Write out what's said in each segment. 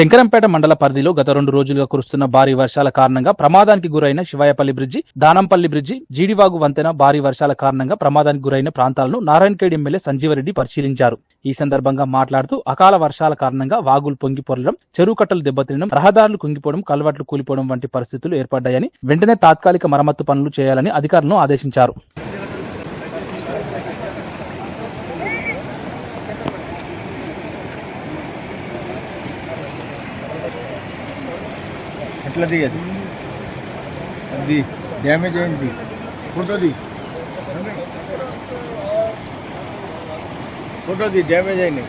శంకరంపేట మండల పరిధిలో గత రెండు రోజులుగా కురుస్తున్న భారీ వర్షాల కారణంగా ప్రమాదానికి గురైన శివాయపల్లి బ్రిడ్జి దానంపల్లి బ్రిడ్జి జీడివాగు వంతెన భారీ వర్షాల కారణంగా ప్రమాదానికి గురైన ప్రాంతాలను నారాయణఖేడ్ ఎమ్మెల్యే సంజీవరెడ్డి పరిశీలించారు. ఈ సందర్భంగా మాట్లాడుతూ అకాల వర్షాల కారణంగా వాగులు పొంగి పొరలడం చెరువు కట్టలు దెబ్బతినడం రహదారులు కుంగిపోవడం కల్వట్లు కూలిపోవడం వంటి పరిస్థితులు ఏర్పడ్డాయని వెంటనే తాత్కాలిక మరమ్మత్తు పనులు చేయాలని అధికారులను ఆదేశించారు. ఎట్లా దిగదు? అది డ్యామేజ్ అయింది ఫోటోది ఫోటోది డ్యామేజ్ అయింది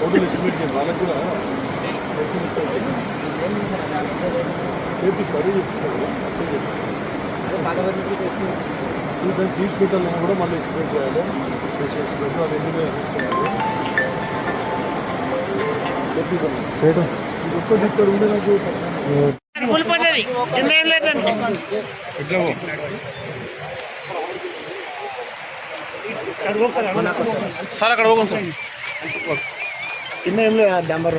దాన్ని తీసి పెట్టాలని కూడా. మళ్ళీ ఎక్స్ప్లెయిన్ చేయాలి పేషెంట్స్ పెట్టు అది ఎందుకు చేయడం ఇది ఒక్కటి ఇక్కడ ఉండే నాకు కూలిపోతుంది. కింద ఏం లేదండి ఎట్లా పో. సార్ అక్కడ పోగం సార్. కింద ఏం లేదు డంబర్?